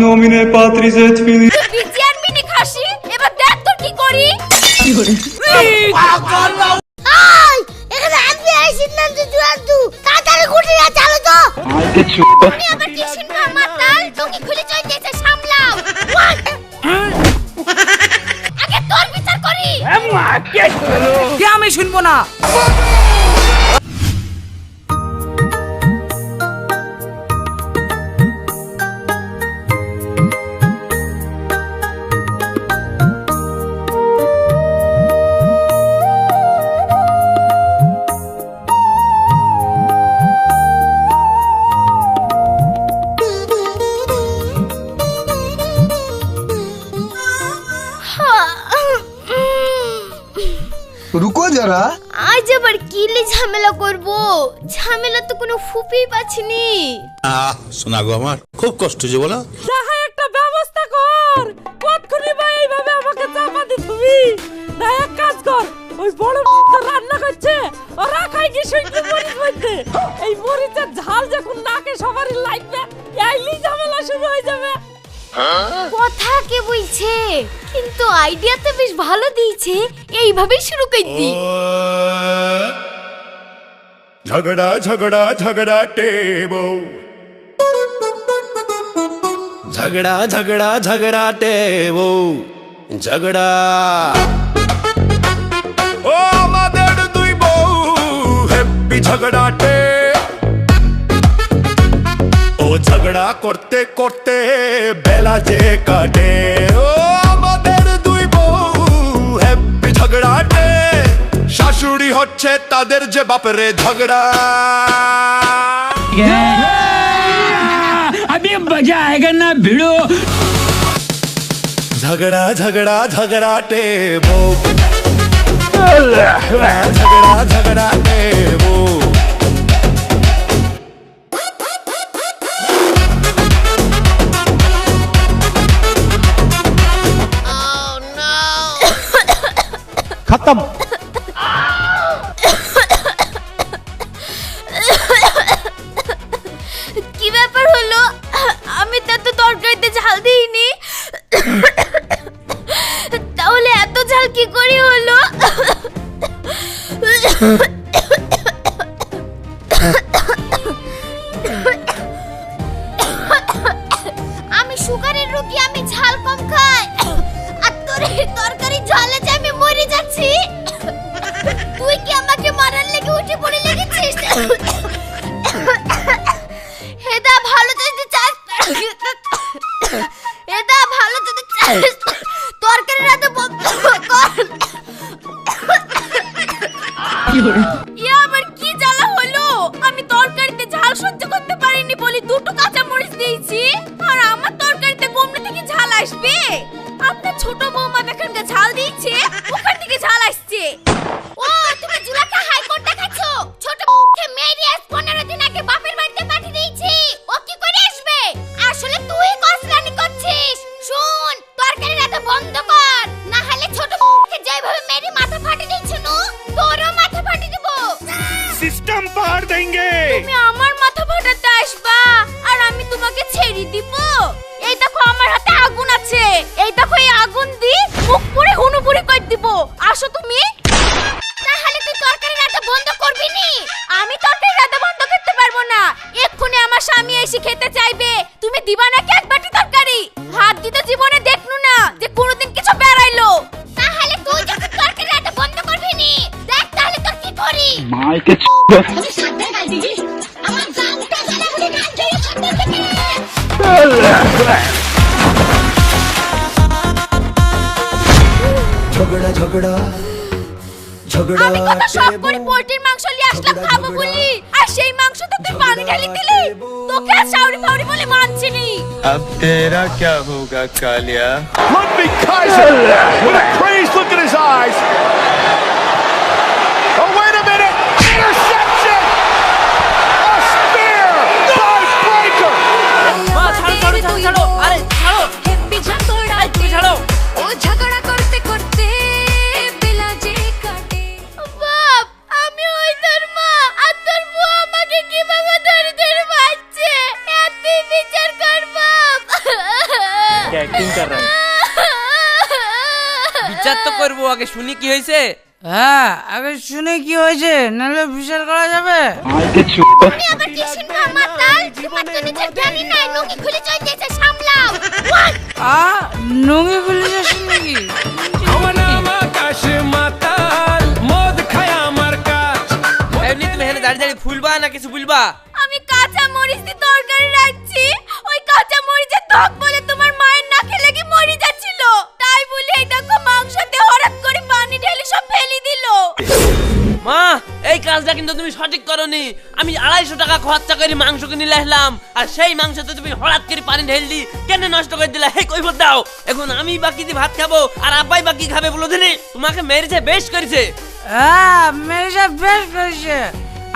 Nomine Patris et বিজিয়ার মিনি খাসি? এবার দেখ তোর কি করি। আই এখানে আমি এই সিদ্ধান্ত চূড়ান্ত তাড়াতাড়ি গুটিরা চালো তো। আমি আবার কি শুনব মাতাল তোকে খুলে চলে দিয়েছে সামলাও। আগে তোর বিচার করি। কে আমি শুনব না? রুকো আজ আবার কিলে ঝামেলা করব? ঝামেলা তো কোনো ফুপি পাচ্ছিনি। আহ শোনা গো আমার খুব কষ্ট যে বলো। দেখা একটা ব্যবস্থা কর। কতক্ষণই বা এইভাবে আমাকে চাপা দি তুমি? না এক কাজ কর। ওই বড় তো রান্না করছে। আর রাখাই কি শুনতে মরিচ মধ্যে এই মরিচের ঝাল যখন নাকে সবারই লাগবে এইলি ঝামেলা শুরু হয়ে যাবে। কথা কে কিন্তু আইডিয়া তো বেশ ভালো দিয়েছে। শুরু ঝগড়া ঝগড়া ঝগড়া ঝগড়া ঝগড়া ঝগড়া ঝগড়া। ও, আমাদের দুই বউ হ্যাপি ঝগড়া। ঝগড়া করতে করতে বেলা যে কাটে ও আমাদের দুই বউ হেপি ঝগড়াটে শাশুড়ি হচ্ছে তাদের যে বাপরে ঝগড়া अभी मजा आएगा ना भिड़ो झगड़ा झगड़ा झगड़ाटे वो খতম কি ব্যাপার হলো? আমি তো এত তরকারিতে ঝাল দিইনি। তাহলে এত ঝাল কি করে হলো? বন্ধ কর না হলে ছোট যেভাবে মেরি মাথা ফাটিয়ে দিয়েছ নু তোরও মাথা ফাটিয়ে দেব। সিস্টেম পার দেঙ্গে। তুমি আমার মাথা ফাটাতে আসবা আর আমি তোমাকে ছেড়ে দিব। এই দেখো আমার হাতে আগুন আছে। এই দেখো এই আগুন দি মুখ পুরে হুনুপুরি কর দিব। আসো তুমি। झगड़ा झगड़ा झगड़ा আমি কত শখ করে পোল্ট্রির মাংস নিয়ে আসলাম খাবো বলি আর সেই মাংস তো তুই পানি ঢালি দিলি তোকে আর শাউরি ফাউরি বলে মানছিনি अब तेरा क्या होगा Kaliya Ludwig Kaiser with a crazed look in his eyes. क्या एक्टिंग कर रहा है বিচার তো করবো আগে শুনি কি হয়েছে হ্যাঁ আগে শুনে কি হয়েছে নাহলে বিচার করা যাবে তুমি আবার কি শুনবা মাতাল তোমার তো নিজের জ্ঞানই নাই নকি খুলে চলে গেছে সামলাও আ নঙ্গি খুলেছে শুনে কি এমনি তুমি এখানে দাঁড়িয়ে দাঁড়িয়ে ফুলবা না কিছু বলবা আমি কাঁচা মরিচ দিয়ে তরকারি রাখছি ওই কাঁচা মরিচের টক বলে তোমার মা এই কাজটা কিন্তু তুমি সঠিক করনি। আমি আড়াইশো টাকা খরচা করে মাংস কিনে আসলাম আর সেই মাংসতে তুমি হঠাৎ করে পানি ঢেল দি কেন নষ্ট করে দিলা? হে কইবত দাও। এখন আমি বাকি দিয়ে ভাত খাব আর আব্বাই বাকি খাবে বলো দিনি তোমাকে মেরেছে বেশ করেছে। হ্যাঁ মেরেছে বেশ করেছে।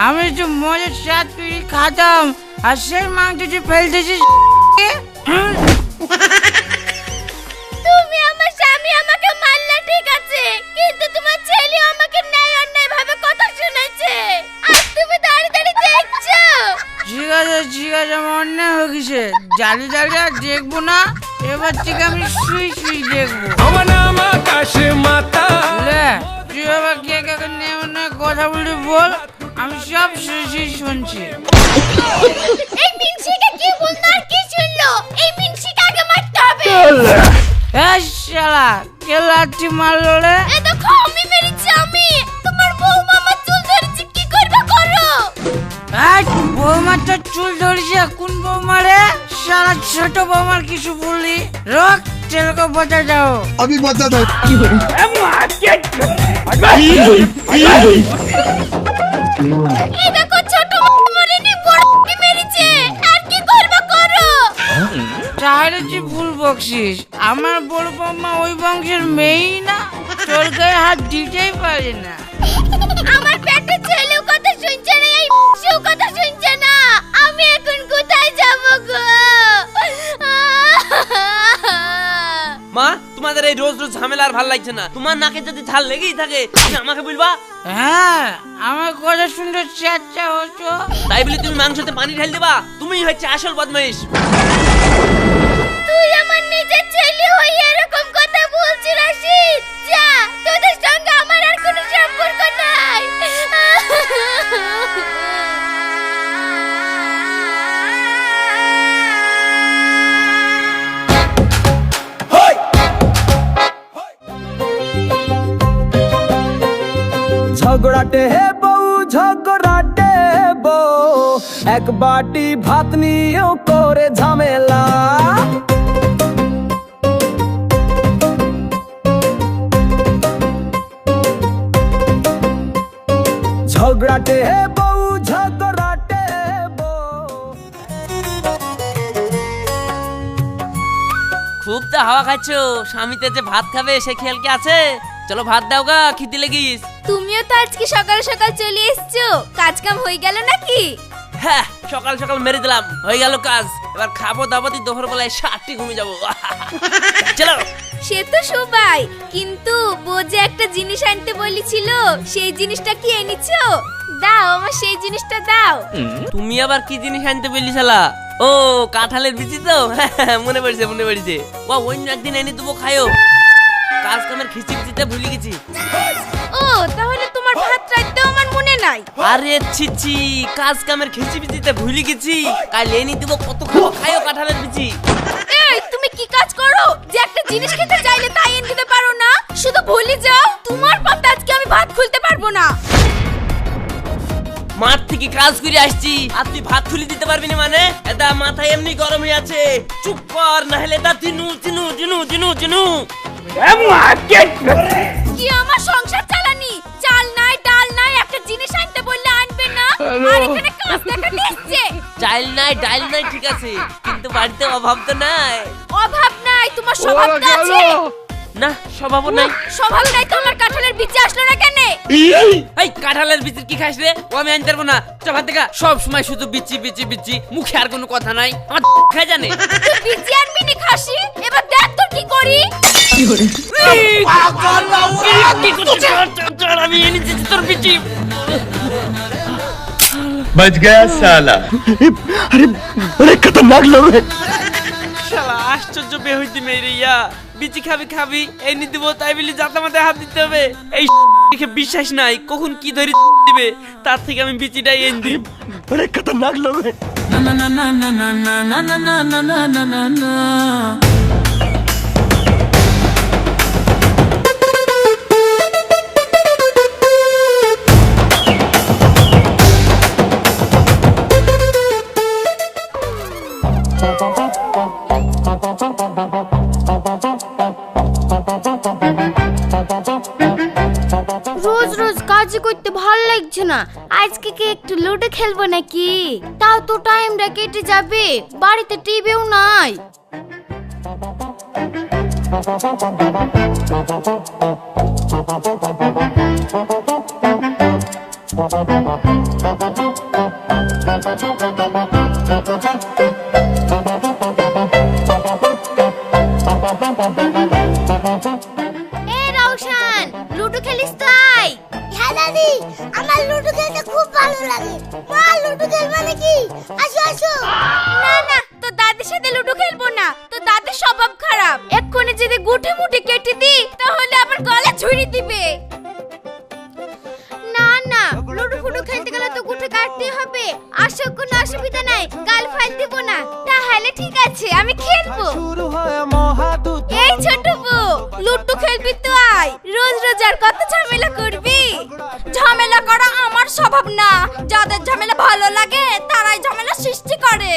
আমি একটু মজা চাট করে খাতাম আর সেই মাংসটি ফেলতেছিস তুমি আমার স্বামী আমাকে মারলা ঠিক আছে। কিন্তু তোমার ছেলে আমাকে ন্যায় অন্যায় ভাবে কথা আর তুমি দাঁড়িয়ে দাঁড়িয়ে দেখছ। ঠিক আছে ঠিক আছে আমার অন্যায় হয়ে গেছে জালি জালি আর দেখব না। এবার থেকে আমি শুই শুই দেখব। লে, তুই আবার কে কাকে নিয়ে কথা বলি বল? আমি সব শুই শুই শুনছি। এই মিনসিকে কি বলল আর কি শুনলো? এই মিনসিকে আগে মারতে হবে। এই শালা কে লাঠি মারলো রে? এ দেখো আমি মেরেছি বৌমাটার চুল ধরেছে কোন বৌমারে সারা ছোট বৌমার কিছু বললি? রোগ ছেলেকে বাঁচা যাও আমি বাঁচা যাও কি তাহলে যে ভুল বকশিস আমার বড় বৌমা ওই বংশের মেয়েই না। তোর গায়ে হাত দিতেই পারে না। আমার পেটেছে শুনছে না এই সেও কথা শুনছে না। আমি এখন কোথায় যাব গো? মা তোমাদের এই রোজ রোজ ঝামেলা আর ভালো লাগছে না। তোমার নাকে যদি ঝাল লেগেই থাকে তুমি আমাকে বলবা? হ্যাঁ আমার কথা শুনতে চেষ্টা হতো। তাই বলে তুমি মাংসতে পানি ঢেল দেবা? তুমি হচ্ছে আসল বদমাইশ। তুই আমার নিজের ছেলে হয়ে এরকম কথা বলছিস রাশিদ যা তোদের সঙ্গে আমার আর কোনো সম্পর্ক নাই। ঝগড়াটে হে বউ ঝগড়াটে হে বউ এক বাটি ভাত নিয়েও করে ঝামেলা। ঝগড়াটে হে বউ ঝগড়াটে খুব তো হাওয়া খাচ্ছ স্বামীতে যে ভাত খাবে সে খেয়াল কি আছে? চলো ভাত দাও গা খিদে লেগিস তুমিও তো আজকে সকাল সকাল চলে এসছো কাজ কাম হয়ে গেল নাকি? হ্যাঁ সকাল সকাল মেরে দিলাম। হয়ে গেল কাজ। এবার খাব দাবো দি দুপুর বেলায় সাতটি ঘুমিয়ে যাব। চলো। সে তো সবাই কিন্তু বোঝে একটা জিনিস আনতে বলেছিল সেই জিনিসটা কি এনেছো? দাও আমার সেই জিনিসটা দাও। তুমি আবার কি জিনিস আনতে বললি শালা ও কাঁঠালের বিচি তো? মনে পড়ছে মনে পড়ছে। ও অন্য একদিন এনে দেবো খায়ো। কাজ কামের খিচি খিচিতে ভুলে গেছি। ও তাহলে তোমার ভাত রাখতেও আমার মনে নাই? আরে ছিছি কাজ কামের খিচি বিচিতে ভুলে গেছি। কাল এনে দেবো কত খাব কাঁঠালের বিচি। এই তুমি কি কাজ করো? যে একটা জিনিস খেতে চাইলে তাই এনে দিতে পারো না। শুধু ভুলে যাও তোমার পাতে আজকে আমি ভাত খুলতে পারব না। মাঠ থেকে কাজ করে আসছি আর তুই ভাত তুলে দিতে পারবি না মানে? এটা মাথা এমনি গরম হয়ে আছে। চুপ কর না হলে তা চিনু চিনু চিনু চিনু চিনু কি আমার সংসার চালানি? চাল নাই ডাল নাই একটা জিনিস আনতে বললে আনবে না? আর এখানে কাজ দেখাতে এসছে। চাল নাই ডাল নাই ঠিক আছে। কিন্তু বাড়িতে অভাব তো নাই। অভাব নাই তোমার স্বভাব আছে? না স্বভাবও নাই স্বভাব নাই তো আমার কাঁঠালের বিচে আসলো না কেন এই কাঁঠালের বিচির কি খাইস রে ও আমি আনতে পারবো না চভার থেকে সব সময় শুধু বিচি বিচি বিচি মুখে আর কোনো কথা নাই আমার খাই জানে তুই বিচি আনবি নি খাসি এবার দেখ তোর কি করি কি করছিস? আমি এনে দিচ্ছি তোর বিচি बच गया साला अरे अरे खतरनाक लोग हैं শালা আশ্চর্য বে হইতে মেরে ইয়া বিচি খাবি খাবি এই নি দিব তাই বলি জাতা মাথায় হাত দিতে হবে এই দেখে বিশ্বাস নাই কখন কি ধরে দিবে তার থেকে আমি বিচিটাই এনে না রোজ না, আজকে কি একটু লুডো খেলব নাকি? তাও তো টাইমটা কেটে যাবে, বাড়িতে টিভিও নাই। এ ভালো লাগে। মা লুডো খেলবে নাকি আসো আসো। না না তো দাদির সাথে লুডো খেলব না। তো দাদির স্বভাব খারাপ। এক্ষুনি যদি গুঠে মুঠে কেটে দি তাহলে আবার গলা ঝুড়ি দিবে। না না, লুডো ফুডো খেলতে গেলে তো গুঠে কাটতে হবে। আসো, কোনো অসুবিধা নাই। গাল ফাইল দিব না। তাহলে ঠিক আছে, আমি খেলব। এই ছোট লুডো খেলবি তো আয়। রোজ রোজ আর কত ঝামেলা করবি? ঝামেলা করা আমার স্বভাব না। যাদের ঝামেলা ভালো লাগে তারাই ঝামেলা সৃষ্টি করে।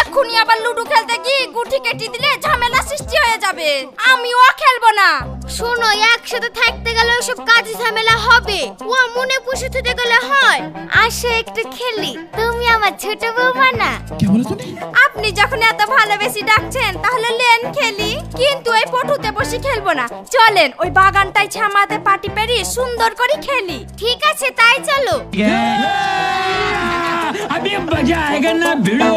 এক্ষুনি আবার লুডো খেলতে গিয়ে গুটি কেটে দিলে ঝামেলা সৃষ্টি হয়ে যাবে। আমিও খেলব না। শোনো একসাথে থাকতে গেলে ওসব কাজে ঝামেলা হবে। ও মনে পুষে থেকে গেলে হয়। আসো একটু খেলি। তুমি আমার ছোট বৌমা না। আপনি যখন এত ভালোবেসে ডাকছেন তাহলে লেন খেলি। কিন্তু ওই পটুতে বসে খেলব না। চলেন ওই বাগানটায় ছামাতে পাটি পেরিয়ে সুন্দর করে খেলি। ঠিক আছে তাই চলো अभी मजा आएगा ना भिड़ो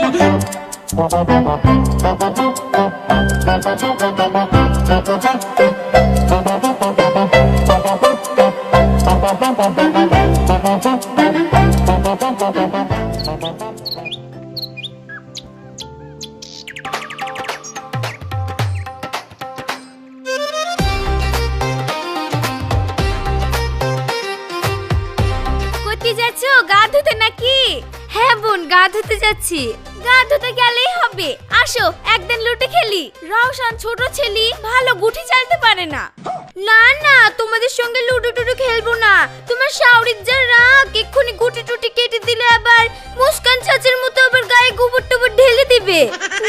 গা ধুতে যাচ্ছি। গা ধুতে গেলেই হবে। আসো, একদিন লুটে খেলি। রওশান ছোট ছেলে, ভালো গুটি চালতে পারে না। না না, তোমাদের সঙ্গে লুডো টুডো খেলব না। তোমার শাওরির যা রাগ, এক্ষুনি গুটি টুটি কেটে দিলে আবার মুস্কান চাচের মতো আবার গায়ে গোবর টোবর ঢেলে দিবে।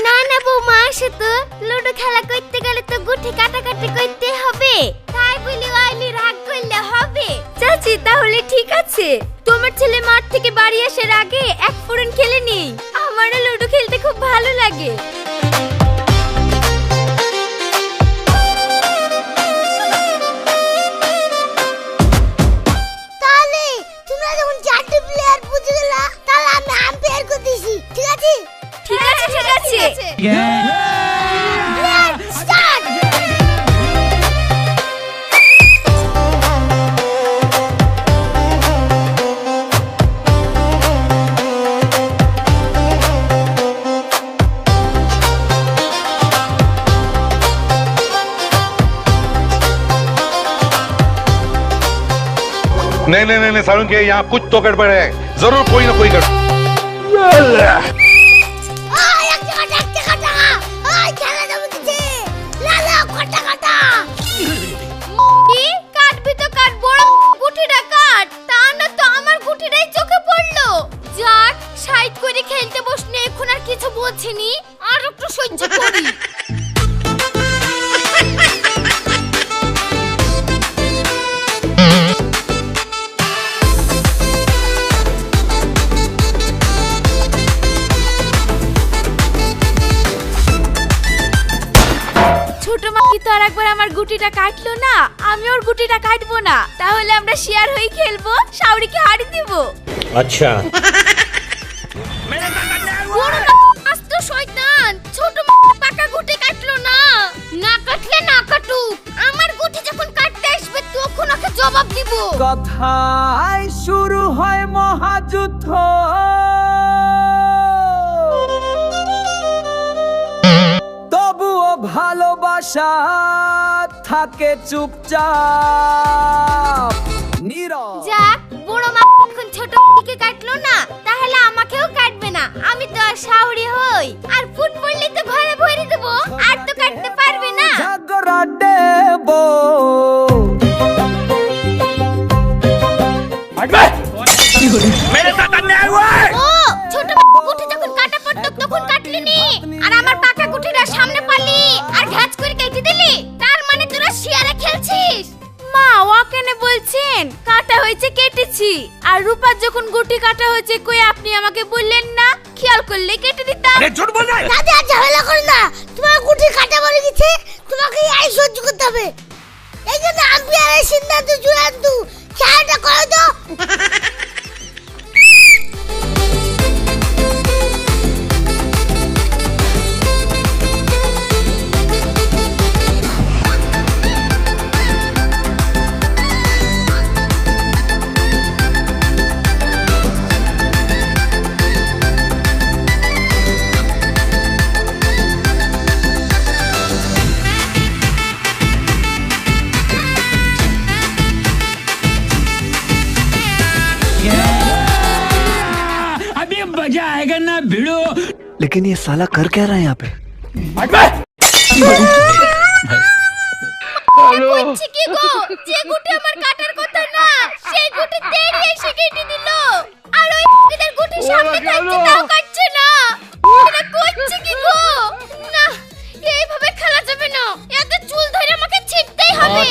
না না বৌমা আসো তো লুডো খেলা করতে গেলে তো গুটি কাটাকাটি করতে হবে। তাই বলি ওয়াইলি রাগ করলে হবে। চাচি, তাহলে ঠিক আছে। তোমার ছেলে মাঠ থেকে বাড়ি আসার আগে এক ফোরন খেলে নেই। আমারও লুডো খেলতে খুব ভালো লাগে। ঠিক আছে ঠিক আছে ঠিক আছে প্লেয়ার স্টার্ট नहीं नहीं नहीं, नहीं सारुण के यहाँ कुछ तो गड़बड़ है जरूर कोई ना कोई गड़बड़ যাক সাইড করে খেলতে বসনে এখন আর কিছু বলছিনি আর একটু সহ্য করি। গুটিটা কাটলো না আমি ওর গুটিটা কাটবো না। তাহলে আমরা শেয়ার হয়ে খেলব শাউরিকে হারি দেব। আচ্ছা। আস্ত শয়তান ছোট পাকা গুটি কাটলো না। না কাটলে না কাটু আমার গুটি যখন কাটতে আসবে তখন ওকে জবাব দিব। কথায় শুরু হয় মহাযুদ্ধ। ভালোবাসা থাকে চুপচাপ। নীরব। যাক বড় মা এখন ছোট দিকে কাটলো না তাহলে আমাকেও কাটবে না। আমি তো আর শাওরি হই। আর ফুট পড়লে তো ঘরে ভরে দেবো। আর তো কাটতে পারবে না। ঝগড়া দেবো ও ছোট ওয়াকেনে বলছেন? কাটা হয়েছে কেটেছি। আর রূপার যখন গুটি কাটা হয়েছে কই আপনি আমাকে বললেন না? খেয়াল করলে কেটে দিতাম। আরে ছোট বল না দাদা আর ঝামেলা করো না। তোমার গুটি কাটা পড়ে গেছে তোমাকে এই সহ্য করতে হবে। এই জন্য আমি আর এই সিদ্ধান্ত চূড়ান্ত। খেয়ালটা করে দাও। मजा आएगा ना भिड़ो लेकिन ये साला कर क्या रहा है यहाँ पे বলছি কি গো যে গুটি আমার কাটার কথা না সেই গুটি তেড়ি এসে কেটে দিল আর ওই এদের গুটি সামনে থাকছে তাও কাটছে না এটা করছে কি গো না এইভাবে খেলা যাবে না এত চুল ধরে আমাকে ছিটতেই হবে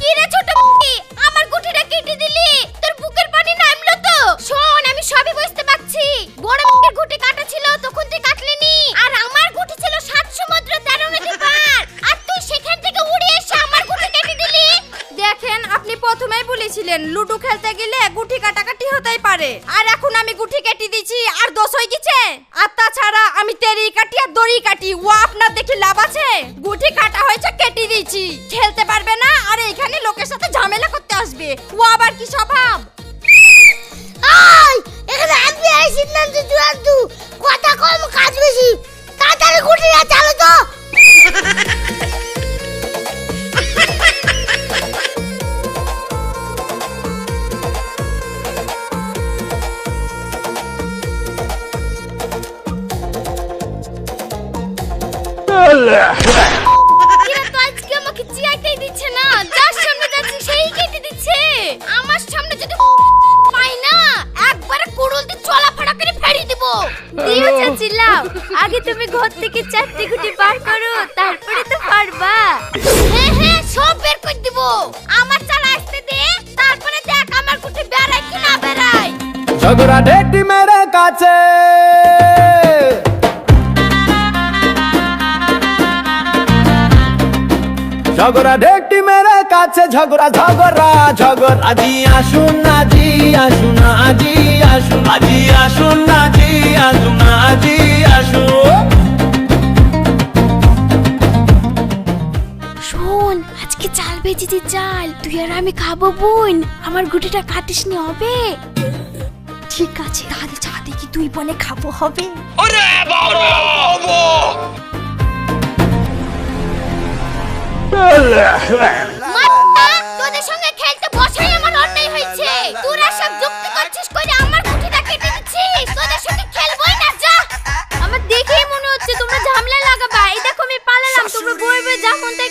কি রে ছোট মুখি আমার গুটিটা কেটে দিলি তোর বুকের পানি নামলো তো। শোন, আমি সবই বুঝতে পারছি। বড় মুখের গুটি কাটা ছিল, তখন তুই কাটলি নি আর আমার গুটি ছিল সাত সমুদ্র, তেরো নদী পার। আর তুই সেখান থেকে উড়ে এসে আমার গুটি কেটে দিলি। দেখেন, আপনি প্রথমেই বলেছিলেন, লুডো খেলতে গেলে গুটি কাটাকাটি হতেই পারে। আর এখন আমি গুটি কেটে দিছি আর দোষ হয়ে গেছে। আর তাছাড়া আমি তেরি কাটি আর দড়ি কাটি, ও আপনার দেখে লাভ আছে? গুটি কাটা হয়েছে, কেটে দিয়েছি। খেলতে পারবে না, আর এখানে লোকের সাথে ঝামেলা করতে আসবে। ও আবার কি স্বভাব? আই এখানে আমি এই সিদ্ধান্ত চূড়ান্ত কথা কম, কাজ বেশি। তাড়াতাড়ি গুটিটা চালো তো। দিচ্ছে না, যার সামনে আমার সামনে যদি না একবারে কুড়ুল দিয়ে ফাড়া করে ফেরি দিব। দিও চাচিলাম আগে তুমি ঘর থেকে চারটি গুটি বার করো তারপরে তো পারবা। হ্যাঁ হ্যাঁ সব বের করে দিব। আমার চালা আসতে দে তারপরে দেখ আমার গুটি বেড়ায় কি না বেড়ায়। ঝগড়া ডেটি মেরে কাছে। ঝগড়া ডেটি মেরে কাছে ঝগড়া ঝগড়া ঝগড়া। আজি আসুন আজি আসুন আজি আসুন আজি আসুন আজি আসুন আজি আসুন। শোন আজকে চাল ভেজেছি চাল। তুই আর আমি খাব বোন। আমার গুটিটা কাটিস নি হবে? ঠিক আছে তাহলে চা দেখি তুই বলে খাব হবে? ঝামেলা লাগাবা। এই দেখো আমি পালালাম, তোমরা বই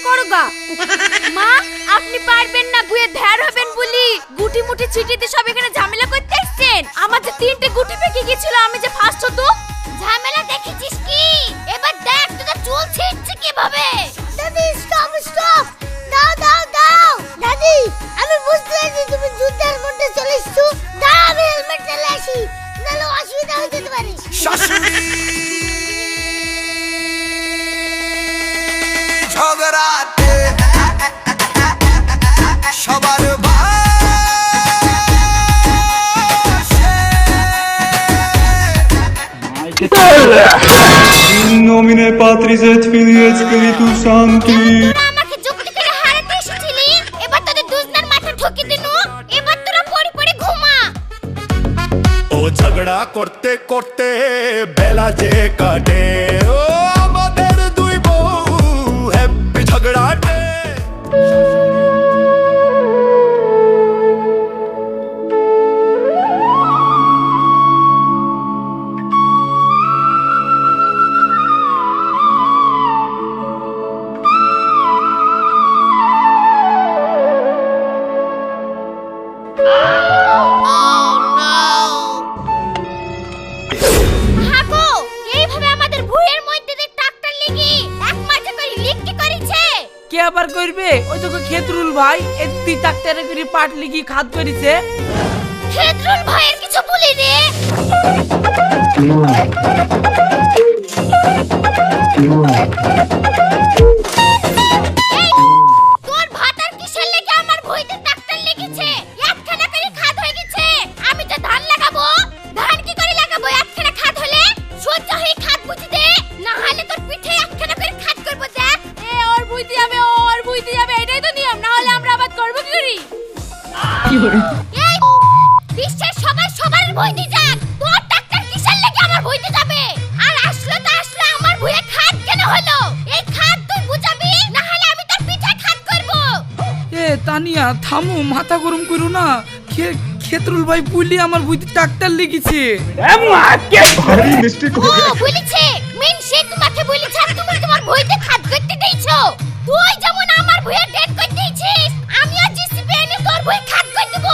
করো মা, আপনি পারবেন না গুয়ে ধ্যার হবেন বলি। গুটি মুটি ছিটিতে সব এখানে ঝামেলা করতে এসেছেন। আমার যে তিনটে গুটি পেকে গেছিল আমি যে ফার্স্ট ঝামেলা দেখেছিস Patris et Filii et Spiritus Sancti. ও ঝগড়া করতে করতে বেলা যে কাটে। ও আমাদের দুই বউ হ্যাপি ঝগড়া তোকে খেতরুল ভাই এত্তি ডাক্তারে করে পাটলি লিখি খাদ করেছে। খেদরুল ভাইয়ের কিছু বলি রে এই, তানিয়া থামু মাথা গরম করো না। খেতরুল ভাই বলি আমার বুঝতে ডাক্তার লেগেছে। ও বলেছে মেন সে তোমাকে বলেছে আর তুমি তোমার ভইতে খাদ করতে দেইছো তুই যেমন আমার ভুয়ে ডেট করে দিয়েছিস আমিও জিসিপি এনে তোর ভুয়ে খাদ করে দেব।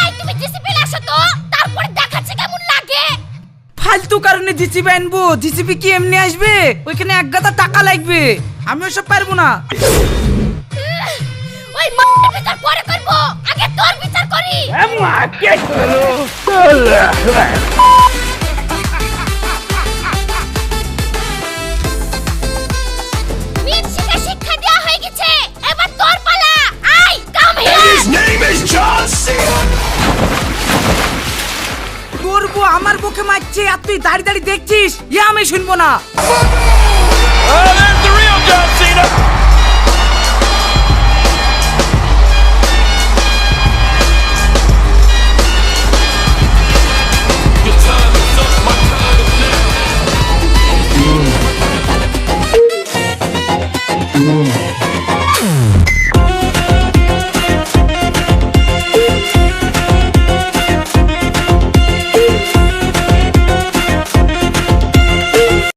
এই তুমি জিসিপি আসো তো তারপর দেখাচ্ছে কেমন লাগে। ফালতু কারণে জিসিপি আনব। জিসিপি কি এমনি আসবে? ওইখানে এক গাদা টাকা লাগবে। আমি ওসব পারব না। বিচার পরে করব। আগে তোর বিচার করি। মিট শিখা শিক্ষা দেওয়া হয়ে গেছে। এবার তোর পালা। I come here name is John Cena তোর বউ আমার বুকে মারছে আর তুই দাঁড়িয়ে দাঁড়িয়ে দেখছিস ইয়ে আমি শুনব না।